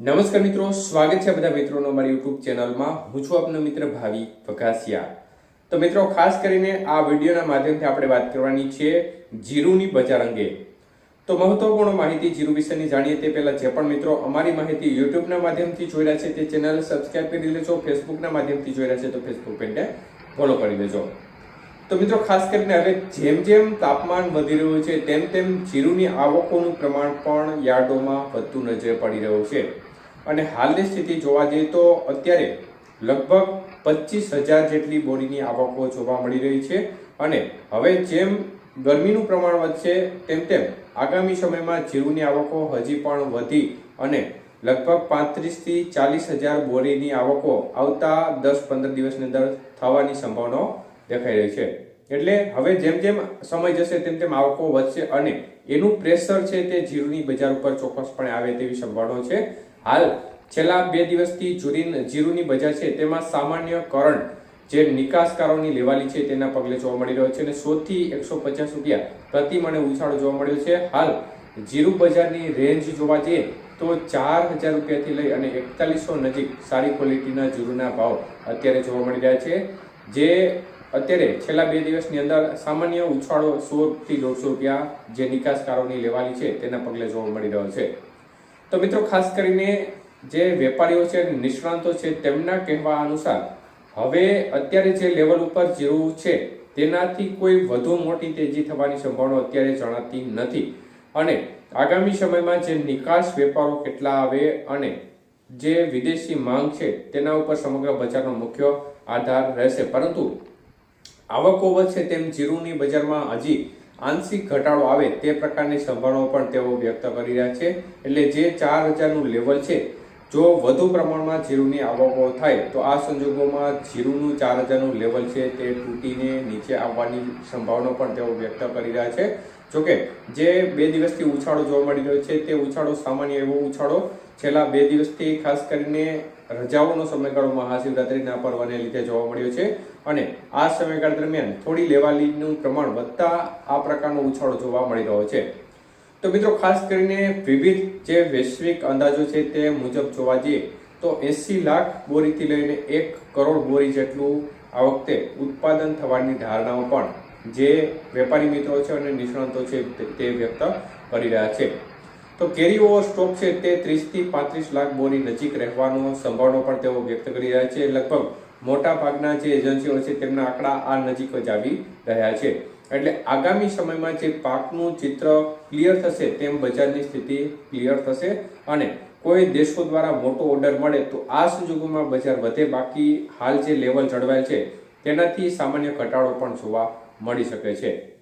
નમસ્કાર મિત્રો, સ્વાગત છે બધા મિત્રોનો મારી યુટ્યુબ ચેનલમાં. હું છું આપનો મિત્ર ભાવિ વઘાસિયા. તો મિત્રો, ખાસ કરીને આ વિડીયોના માધ્યમથી આપણે વાત કરવાની છે જીરુની બજાર અંગે. તો મહત્વપૂર્ણ માહિતી જીરુ વિશેની જાણીએ તે પહેલાં જે પણ મિત્રો અમારી માહિતી યુટ્યુબના માધ્યમથી જોઈ રહ્યા છે તે ચેનલ સબસ્ક્રાઇબ કરી લેજો, ફેસબુકના માધ્યમથી જોઈ રહ્યા છે તો ફેસબુક પેજને ફોલો કરી લેજો. તો મિત્રો, ખાસ કરીને હવે જેમ જેમ તાપમાન વધી રહ્યું છે, તેમ તેમ જીરુની આવકોનું પ્રમાણ પણ યાર્ડોમાં વધતું નજરે પડી રહ્યું છે. અને હાલની સ્થિતિ જોવા જઈએ તો અત્યારે લગભગ પચીસ હજાર જેટલી બોરીની આવકો જોવા મળી રહી છે. અને હવે જેમ ગરમીનું પ્રમાણ વધશે, તેમ તેમ આગામી સમયમાં જીરુની આવકો હજી પણ વધી અને લગભગ પાંત્રીસથી ચાલીસ હજાર બોરીની આવકો આવતા દસ પંદર દિવસની અંદર થવાની સંભાવનાઓ દેખાઈ રહી છે. એટલે હવે જેમ જેમ સમય જશે તેમ તેમ આવકો વધશે અને એનું પ્રેશર છે તે જીરુની બજાર ઉપર ચોક્કસપણે આવે તેવી સંભાવના છે. હાલ છેલ્લા બે દિવસથી જુરીન જીરુની બજાર છે તેમાં સામાન્ય કરંટ જે નિકાસકારોની લેવાલી છે તેના પગલે જોવા મળી રહ્યો છે અને સોથી એકસો પચાસ રૂપિયા પ્રતિ મણે ઉછાળો જોવા મળ્યો છે. હાલ જીરુ બજારની રેન્જ જોવા જઈએ તો ચાર હજાર રૂપિયાથી લઈ અને એકતાલીસો નજીક સારી ક્વોલિટીના જીરુના ભાવ અત્યારે જોવા મળી રહ્યા છે. જે અત્યારે છેલ્લા બે દિવસની અંદર સામાન્ય ઉછાળો સો થી દોઢસો રૂપિયા જે નિકાસકારોની લેવાની છે તેના પગલે જોવા મળી રહ્યો છે. તો મિત્રો, ખાસ કરીને જે વેપારીઓ છે નિષ્ણાંતો છે તેમના કહેવા અનુસાર, હવે અત્યારે જે લેવલ ઉપર જીરું છે તેનાથી કોઈ વધુ મોટી તેજી થવાની સંભાવના અત્યારે જણાતી નથી. અને આગામી સમયમાં જે નિકાસ વેપારો કેટલા આવે અને જે વિદેશી માંગ છે તેના ઉપર સમગ્ર બજારનો મુખ્ય આધાર રહેશે. પરંતુ આવકો વધશે તેમ જીરુની બજારમાં હજી આંશિક ઘટાડો આવે તે પ્રકારની સંભાવનાઓ પણ તેઓ વ્યક્ત કરી રહ્યા છે. એટલે જે ચાર હજારનું લેવલ છે, જો વધુ પ્રમાણમાં જીરુની આવકો થાય, તો આ સંજોગોમાં જીરુનું ચાર હજારનું લેવલ છે તે તૂટીને નીચે આવવાની સંભાવના પણ તેઓ વ્યક્ત કરી રહ્યા છે. જોકે જે બે દિવસથી ઉછાળો જોવા મળી રહ્યો છે તે ઉછાળો સામાન્ય એવો ઉછાળો છેલ્લા બે દિવસથી ખાસ કરીને રજાઓનો સમયગાળો મહાશિવરાત્રિના પર્વને લીધે જોવા મળ્યો છે અને આ સમયગાળા દરમિયાન થોડી લેવાલીનું પ્રમાણ વધતા આ પ્રકારનો ઉછાળો જોવા મળી રહ્યો છે. તો મિત્રો, ખાસ કરીને વિવિધ જે વૈશ્વિક અંદાજો છે તે મુજબ જોવા જઈએ તો એસી લાખ બોરીથી લઈને એક કરોડ બોરી જેટલું આ વખતે ઉત્પાદન થવાની ધારણાઓ પણ જે વેપારી મિત્રો છે અને નિષ્ણાંતો છે તે- વ્યક્ત કરી રહ્યા છે. તો કેરી ઓવર સ્ટોક છે તે ત્રીસથી પાંત્રીસ લાખ બોરી નજીક રહેવાનો સંભાવનો પણ તેઓ વ્યક્ત કરી રહ્યા છે. લગભગ મોટા ભાગના જે એજન્સીઓ છે તેમના આંકડા આ નજીક જ આવી રહ્યા છે. એટલે આગામી સમયમાં જે પાકનું ચિત્ર ક્લિયર થશે તેમ બજારની સ્થિતિ ક્લિયર થશે અને કોઈ દેશો દ્વારા મોટો ઓર્ડર મળે તો આ સંજોગોમાં બજાર વધે. બાકી હાલ જે લેવલ જળવાયેલ છે તેનાથી સામાન્ય ઘટાડો પણ જોવા મળી શકે છે.